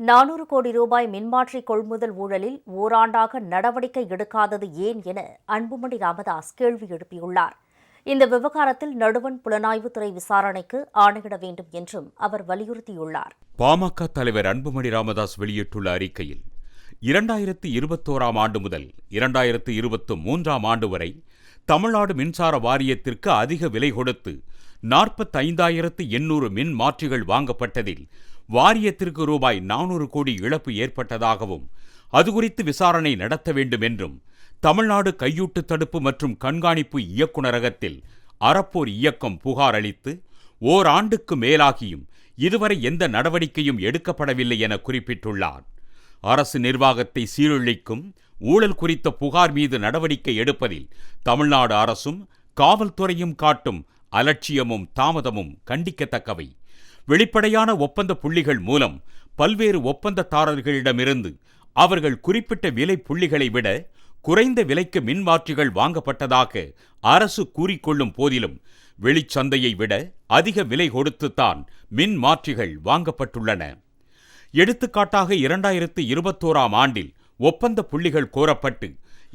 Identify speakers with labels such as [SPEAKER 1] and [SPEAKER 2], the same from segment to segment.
[SPEAKER 1] நானூறு கோடி ரூபாய் மின்மாற்றி கொள்முதல் ஊழலில் ஓராண்டாக நடவடிக்கை எடுக்காதது ஏன் என அன்புமணி ராமதாஸ் கேள்வி எழுப்பியுள்ளார். இந்த விவகாரத்தில் நடுவண் புலனாய்வுத்துறை விசாரணைக்கு ஆணையிட வேண்டும் என்றும் அவர் வலியுறுத்தியுள்ளார்.
[SPEAKER 2] பாமக தலைவர் அன்புமணி ராமதாஸ் வெளியிட்டுள்ள அறிக்கையில் இரண்டாயிரத்தி இருபத்தோராம் ஆண்டு முதல் இரண்டாயிரத்து இருபத்து மூன்றாம் ஆண்டு வரை தமிழ்நாடு மின்சார வாரியத்திற்கு அதிக விலை கொடுத்து நாற்பத்தைந்தாயிரத்து எண்ணூறு மின் மாற்றிகள் வாங்கப்பட்டதில் வாரியத்திற்கு ரூபாய் நானூறு கோடி இழப்பு ஏற்பட்டதாகவும் அது குறித்து விசாரணை நடத்த வேண்டும் என்றும் தமிழ்நாடு கையூட்டு தடுப்பு மற்றும் கண்காணிப்பு இயக்குநரகத்தில் அறப்போர் இயக்கம் புகார் அளித்து ஓராண்டுக்கு மேலாகியும் இதுவரை எந்த நடவடிக்கையும் எடுக்கப்படவில்லை என குறிப்பிட்டுள்ளார். அரசு நிர்வாகத்தை சீரழிக்கும் ஊழல் குறித்த புகார் மீது நடவடிக்கை எடுப்பதில் தமிழ்நாடு அரசும் காவல்துறையும் காட்டும் அலட்சியமும் தாமதமும் கண்டிக்கத்தக்கவை. வெளிப்படையான ஒப்பந்த புள்ளிகள் மூலம் பல்வேறு ஒப்பந்ததாரர்களிடமிருந்து அவர்கள் குறிப்பிட்ட விலை புள்ளிகளை விட குறைந்த விலைக்கு மின்மாற்றிகள் வாங்கப்பட்டதாக அரசு கூறிக்கொள்ளும் போதிலும் வெளிச்சந்தையை விட அதிக விலை கொடுத்துத்தான் மின் மாற்றிகள் வாங்கப்பட்டுள்ளன. எடுத்துக்காட்டாக இரண்டாயிரத்து இருபத்தோராம் ஆண்டில் ஒப்பந்த புள்ளிகள் கோரப்பட்டு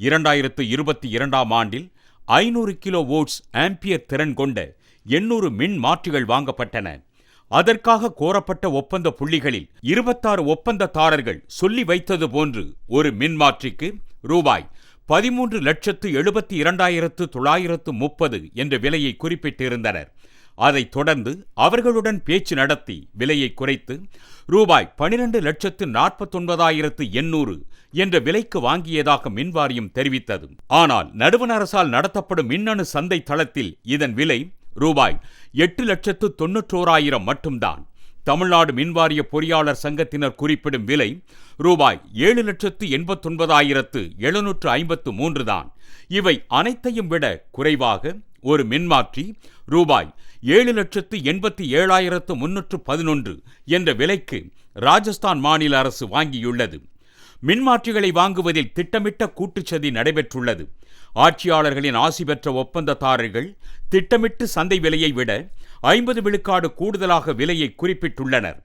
[SPEAKER 2] இரண்டாயிரத்து இருபத்தி இரண்டாம் ஆண்டில் ஐநூறு கிலோ வோட்ஸ் ஆம்பியர் திறன் கொண்ட எண்ணூறு மின் மாற்றிகள் வாங்கப்பட்டன. அதற்காக கோரப்பட்ட ஒப்பந்த புள்ளிகளில் இருபத்தாறு ஒப்பந்ததாரர்கள் சொல்லி வைத்தது போன்று ஒரு மின்மாற்றிக்கு ரூபாய் பதிமூன்று லட்சத்து எழுபத்தி இரண்டாயிரத்து தொள்ளாயிரத்து முப்பது என்ற விலையை குறிப்பிட்டிருந்தனர். அதைத் தொடர்ந்து அவர்களுடன் பேச்சு நடத்தி விலையை குறைத்து ரூபாய் பனிரெண்டு லட்சத்து நாற்பத்தொன்பதாயிரத்து எண்ணூறு என்ற விலைக்கு வாங்கியதாக மின்வாரியம் தெரிவித்தது. ஆனால் நடுவண் அரசால் நடத்தப்படும் மின்னணு சந்தை தளத்தில் இதன் விலை ரூபாய் எட்டு லட்சத்து தொன்னூற்றோராயிரம் மட்டும்தான். தமிழ்நாடு மின்வாரிய பொறியாளர் சங்கத்தினர் குறிப்பிடும் விலை ரூபாய் ஏழு லட்சத்து எண்பத்தொன்பதாயிரத்து எழுநூற்று ஐம்பத்து மூன்று தான் இவை அனைத்தையும் விட குறைவாக ஒரு மின்மாற்றி ரூபாய் ஏழு லட்சத்து எண்பத்தி ஏழாயிரத்து முன்னூற்று பதினொன்று என்ற விலைக்கு ராஜஸ்தான் மாநில அரசு வாங்கியுள்ளது. மின்மாற்றிகளை வாங்குவதில் திட்டமிட்ட கூட்டுச்சதி நடைபெற்றுள்ளது. ஆட்சியாளர்களின் ஆசி பெற்ற ஒப்பந்ததாரர்கள் திட்டமிட்டு சந்தை விலையை விட ஐம்பது விழுக்காடு கூடுதலாக விலையை குறிப்பிட்டுள்ளனர்.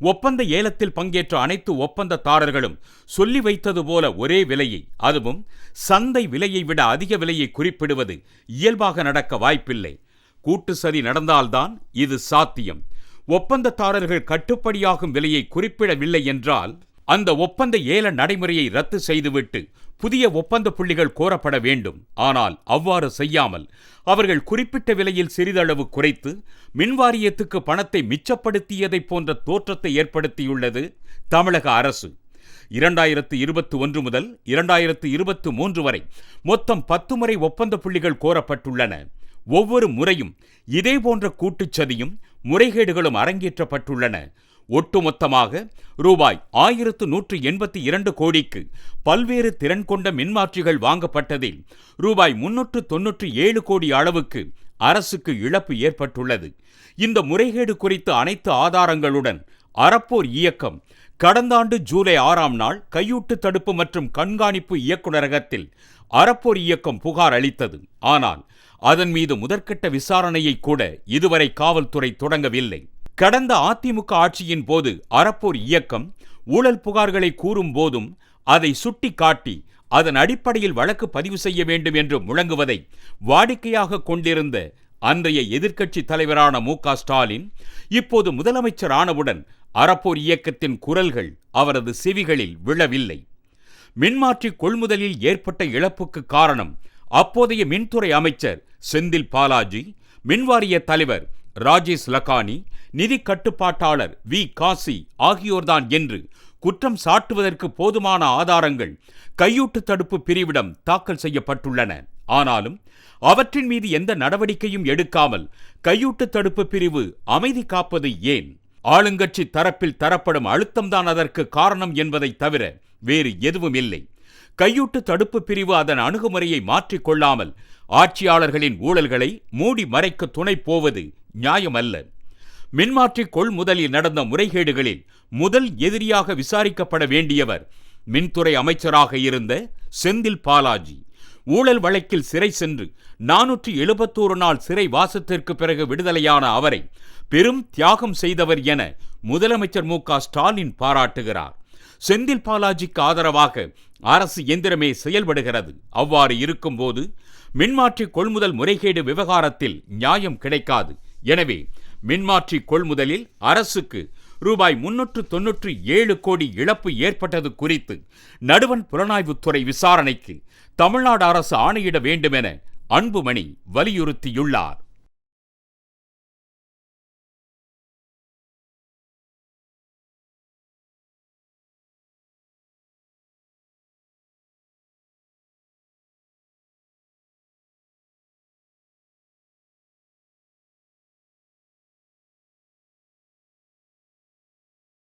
[SPEAKER 2] ஒப்பந்த ஏலத்தில் பங்கேற்ற அனைத்து ஒப்பந்ததாரர்களும் சொல்லி வைத்தது போல ஒரே விலையை அதுவும் சந்தை விலையை விட அதிக விலையை குறிப்பிடுவது இயல்பாக நடக்க வாய்ப்பில்லை. கூட்டு சதி நடந்தால்தான் இது சாத்தியம். ஒப்பந்ததாரர்கள் கட்டுப்படியாகும் விலையை குறிப்பிடவில்லை என்றால் அந்த ஒப்பந்த ஏல நடைமுறையை ரத்து செய்துவிட்டு புதிய ஒப்பந்த புள்ளிகள் கோரப்பட வேண்டும். ஆனால் அவ்வாறு செய்யாமல் அவர்கள் குறிப்பிட்ட விலையில் சிறிதளவு குறைத்து மின்வாரியத்துக்கு பணத்தை மிச்சப்படுத்தியதைப் போன்ற தோற்றத்தை ஏற்படுத்தியுள்ளது தமிழக அரசு. இரண்டாயிரத்து இருபத்தி ஒன்று முதல் இரண்டாயிரத்து இருபத்து மூன்று வரை மொத்தம் பத்து முறை ஒப்பந்த புள்ளிகள் கோரப்பட்டுள்ளன. ஒவ்வொரு முறையும் இதேபோன்ற கூட்டுச்சதியும் முறைகேடுகளும் அரங்கேற்றப்பட்டுள்ளன. ஒட்டுமொத்தமாக ரூபாய் ஆயிரத்து நூற்று எண்பத்தி இரண்டு கோடிக்கு பல்வேறு திறன் கொண்ட மின்மாற்றிகள் வாங்கப்பட்டதில் ரூபாய் முன்னூற்று தொன்னூற்றி ஏழு கோடி அளவுக்கு அரசுக்கு இழப்பு ஏற்பட்டுள்ளது. இந்த முறைகேடு குறித்த அனைத்து ஆதாரங்களுடன் அறப்போர் இயக்கம் கடந்த ஆண்டு ஜூலை ஆறாம் நாள் கையூட்டு தடுப்பு மற்றும் கண்காணிப்பு இயக்குநரகத்தில் அறப்போர் இயக்கம் புகார் அளித்தது. ஆனால் அதன் மீது முதற்கட்ட விசாரணையை கூட இதுவரை காவல்துறை தொடங்கவில்லை. கடந்த அதிமுக ஆட்சியின் போது அறப்போர் இயக்கம் ஊழல் புகார்களை கூறும் போதும் அதை சுட்டி காட்டி அதன் அடிப்படையில் வழக்கு பதிவு செய்ய வேண்டும் என்று முழங்குவதை வாடிக்கையாக கொண்டிருந்த அன்றைய எதிர்க்கட்சி தலைவரான மு ஸ்டாலின் இப்போது முதலமைச்சர் ஆனவுடன் அறப்போர் இயக்கத்தின் குரல்கள் அவரது செவிகளில் விழவில்லை. மின்மாற்றி கொள்முதலில் ஏற்பட்ட இழப்புக்கு காரணம் அப்போதைய மின்துறை அமைச்சர் செந்தில் பாலாஜி மின்வாரிய தலைவர் ராஜேஷ் லக்கானி நிதி கட்டுப்பாட்டாளர் வி. காசி ஆகியோர்தான் என்று குற்றம் சாட்டுவதற்கு போதுமான ஆதாரங்கள் கையூட்டு தடுப்பு பிரிவிடம் தாக்கல் செய்யப்பட்டுள்ளன. ஆனாலும் அவற்றின் மீது எந்த நடவடிக்கையும் எடுக்காமல் கையூட்டு தடுப்பு பிரிவு அமைதி காப்பது ஏன்? ஆளுங்கட்சி தரப்பில் தரப்படும் அழுத்தம்தான் அதற்கு காரணம் என்பதை தவிர வேறு எதுவும் இல்லை. கையூட்டு தடுப்பு பிரிவு அதன் அணுகுமுறையை மாற்றிக்கொள்ளாமல் ஆட்சியாளர்களின் ஊழல்களை மூடி மறைக்க துணை போவது நியாயமல்ல. மின்மாற்றி கொள்முதலில் நடந்த முறைகேடுகளில் முதல் எதிரியாக விசாரிக்கப்பட வேண்டியவர் மின்துறை அமைச்சராக இருந்த செந்தில் பாலாஜி. ஊழல் வழக்கில் சிறை சென்று நானூற்றி எழுபத்தோரு நாள் சிறை வாசத்திற்கு பிறகு விடுதலையான அவரை பெரும் தியாகம் செய்தவர் என முதலமைச்சர் மு க ஸ்டாலின் பாராட்டுகிறார். செந்தில் பாலாஜிக்கு ஆதரவாக அரசு எந்திரமே செயல்படுகிறது. அவ்வாறு இருக்கும்போது மின்மாற்றி கொள்முதல் முறைகேடு விவகாரத்தில் நியாயம் கிடைக்காது. எனவே மின்மாற்றி கொள்முதலில் அரசுக்கு ரூபாய் முன்னூற்று தொன்னூற்று ஏழு கோடி இழப்பு ஏற்பட்டது குறித்து நடுவன் புலனாய்வுத்துறை விசாரணைக்கு தமிழ்நாடு அரசு ஆணையிட வேண்டுமென அன்புமணி வலியுறுத்தியுள்ளார்.